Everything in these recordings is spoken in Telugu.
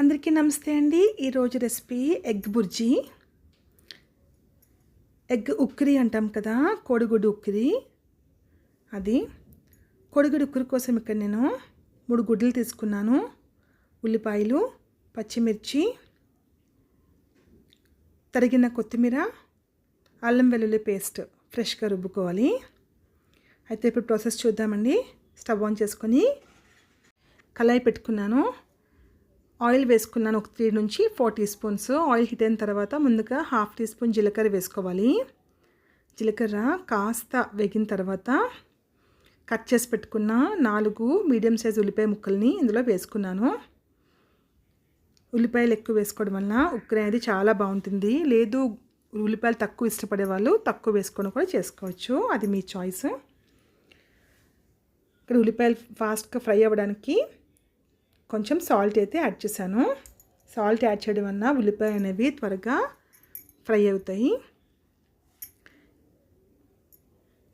అందరికీ నమస్తే అండి. ఈరోజు రెసిపీ ఎగ్ బుర్జీ. ఎగ్ ఉక్కిరి అంటాం కదా కోడిగుడ్డు ఉక్కిరి. అది కోడిగుడ్డు ఉక్కిరి కోసం ఇక్కడ నేను మూడు గుడ్లు తీసుకున్నాను. ఉల్లిపాయలు పచ్చిమిర్చి తరిగిన కొత్తిమీర అల్లం వెల్లుల్లి పేస్ట్ ఫ్రెష్గా రుబ్బుకోవాలి. అయితే ఇప్పుడు ప్రాసెస్ చూద్దామండి. స్టవ్ ఆన్ చేసుకొని కళాయి పెట్టుకున్నాను. ఆయిల్ వేసుకున్నాను ఒక త్రీ నుంచి four teaspoons. Oil heat అయిన తర్వాత ముందుగా హాఫ్ టీ స్పూన్ జీలకర్ర వేసుకోవాలి. జీలకర్ర కాస్త వేగిన తర్వాత కట్ చేసి పెట్టుకున్న నాలుగు మీడియం సైజ్ ఉల్లిపాయ ముక్కల్ని ఇందులో వేసుకున్నాను. ఉల్లిపాయలు ఎక్కువ వేసుకోవడం వల్ల ఉక్కర అనేది చాలా బాగుంటుంది. లేదు ఉల్లిపాయలు తక్కువ ఇష్టపడే వాళ్ళు తక్కువ వేసుకొని కూడా చేసుకోవచ్చు. అది మీ చాయిస్. ఇక్కడ ఉల్లిపాయలు ఫాస్ట్గా ఫ్రై అవ్వడానికి కొంచెం సాల్ట్ అయితే యాడ్ చేశాను. సాల్ట్ యాడ్ చేయడం వల్ల ఉల్లిపాయ అనేవి త్వరగా ఫ్రై అవుతాయి.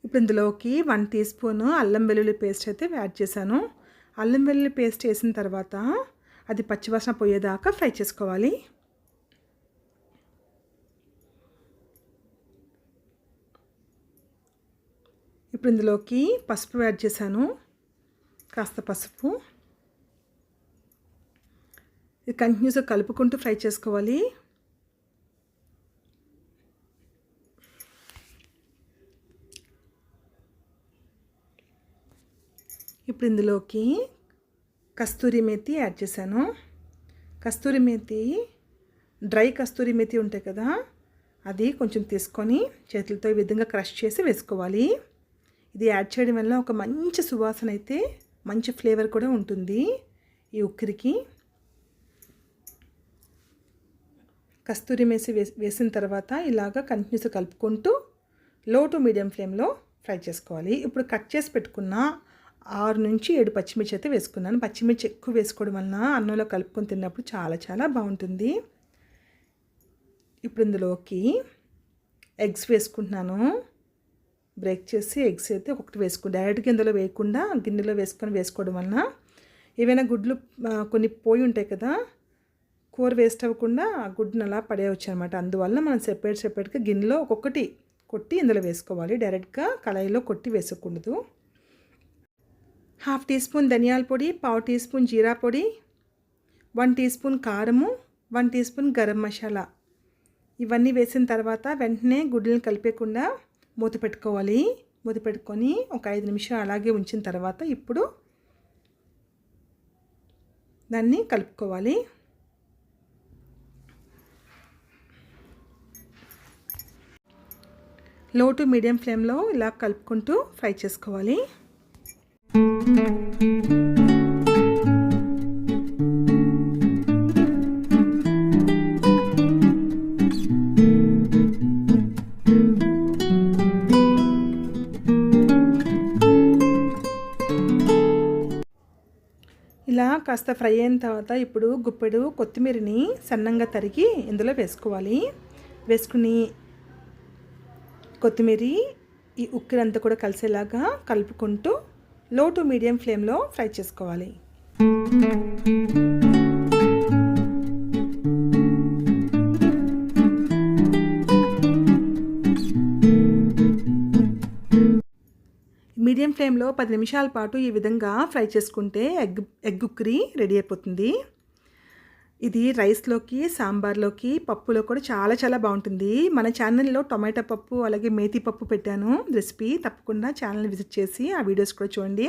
ఇప్పుడు ఇందులోకి వన్ టీ స్పూన్ అల్లం వెల్లుల్లి పేస్ట్ అయితే యాడ్ చేశాను. అల్లం వెల్లుల్లి పేస్ట్ వేసిన తర్వాత అది పచ్చివాసన పోయేదాకా ఫ్రై చేసుకోవాలి. ఇప్పుడు ఇందులోకి పసుపు యాడ్ చేశాను. కాస్త పసుపు. ఇది కంటిన్యూస్గా కలుపుకుంటూ ఫ్రై చేసుకోవాలి. ఇప్పుడు ఇందులోకి కస్తూరి మేతి యాడ్ చేశాను. కస్తూరి మేతి డ్రై కస్తూరి మేతి ఉంటాయి కదా అది కొంచెం తీసుకొని చేతులతో ఈ విధంగా క్రష్ చేసి వేసుకోవాలి. ఇది యాడ్ చేయడం వల్ల ఒక మంచి సువాసన అయితే మంచి ఫ్లేవర్ కూడా ఉంటుంది ఈ ఉక్కిరికి. కస్తూరి మేసి వేసిన తర్వాత ఇలాగ కంటిన్యూస్ కలుపుకుంటూ లో టు మీడియం ఫ్లేమ్లో ఫ్రై చేసుకోవాలి. ఇప్పుడు కట్ చేసి పెట్టుకున్న ఆరు నుంచి ఏడు పచ్చిమిర్చి అయితే వేసుకున్నాను. పచ్చిమిర్చి ఎక్కువ వేసుకోవడం వలన అన్నంలో కలుపుకొని తిన్నప్పుడు చాలా చాలా బాగుంటుంది. ఇప్పుడు ఇందులోకి ఎగ్స్ వేసుకుంటున్నాను. బ్రేక్ చేసి ఎగ్స్ అయితే ఒకటి వేసుకుని డైరెక్ట్గా ఇందులో వేయకుండా గిన్నెలో వేసుకొని వేసుకోవడం వలన ఏవైనా గుడ్లు కొన్ని పోయి ఉంటాయి కదా కూర వేస్ట్ అవ్వకుండా ఆ గుడ్డును అలా పడేయవచ్చు అనమాట అందువల్ల మనం సెపరేట్ సెపరేట్గా గిన్నెలో ఒక్కొక్కటి కొట్టి ఇందులో వేసుకోవాలి. డైరెక్ట్గా కళాయిలో కొట్టి వేసుకోకూడదు. హాఫ్ టీ స్పూన్ ధనియాల పొడి పావు టీ స్పూన్ జీరా పొడి వన్ టీ స్పూన్ కారము one teaspoon garam masala. ఇవన్నీ వేసిన తర్వాత వెంటనే గుడ్లను కలిపేకుండా మూత పెట్టుకోవాలి. మూత పెట్టుకొని ఒక ఐదు నిమిషం అలాగే ఉంచిన తర్వాత ఇప్పుడు దాన్ని కలుపుకోవాలి. లో టు మీడియం ఫ్లేమ్లో ఇలా కలుపుకుంటూ ఫ్రై చేసుకోవాలి. ఇలా కాస్త ఫ్రై అయిన తర్వాత ఇప్పుడు గుప్పెడు కొత్తిమీరని సన్నంగా తరిగి ఇందులో వేసుకోవాలి. వేసుకుని కొత్తిమీర ఈ ఉక్కిరంతా కూడా కలిసేలాగా కలుపుకుంటూ లో టు మీడియం ఫ్లేమ్లో ఫ్రై చేసుకోవాలి. మీడియం ఫ్లేమ్లో పది నిమిషాల పాటు ఈ విధంగా ఫ్రై చేసుకుంటే ఎగ్ ఎగ్ ఉక్కిరి రెడీ అయిపోతుంది. ఇది రైస్లోకి సాంబార్లోకి పప్పులో కూడా చాలా చాలా బాగుంటుంది. మన ఛానల్లో టొమాటో పప్పు అలాగే మేతి పప్పు పెట్టాను. రెసిపీ తప్పకుండా ఛానల్ విజిట్ చేసి ఆ వీడియోస్ కూడా చూడండి.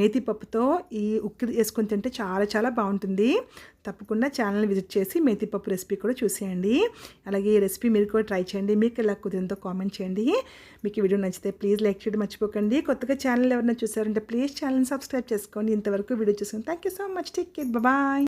మేతి పప్పుతో ఈ ఉక్కి వేసుకొని తింటే చాలా చాలా బాగుంటుంది. తప్పకుండా ఛానల్ విజిట్ చేసి మేతి పప్పు రెసిపీ కూడా చూసేయండి. అలాగే ఈ రెసిపీ మీరు కూడా ట్రై చేయండి. మీకు ఇలా కుదిరిందో కామెంట్ చేయండి. మీకు ఈ వీడియో నచ్చితే ప్లీజ్ లైక్ చేయడం మర్చిపోకండి. కొత్తగా ఛానల్ ఎవరైనా చూసారంటే ప్లీజ్ ఛానల్ సబ్స్క్రైబ్ చేసుకోండి. ఇంతవరకు వీడియో చూసుకోండి thank you so much. Take care. Bye.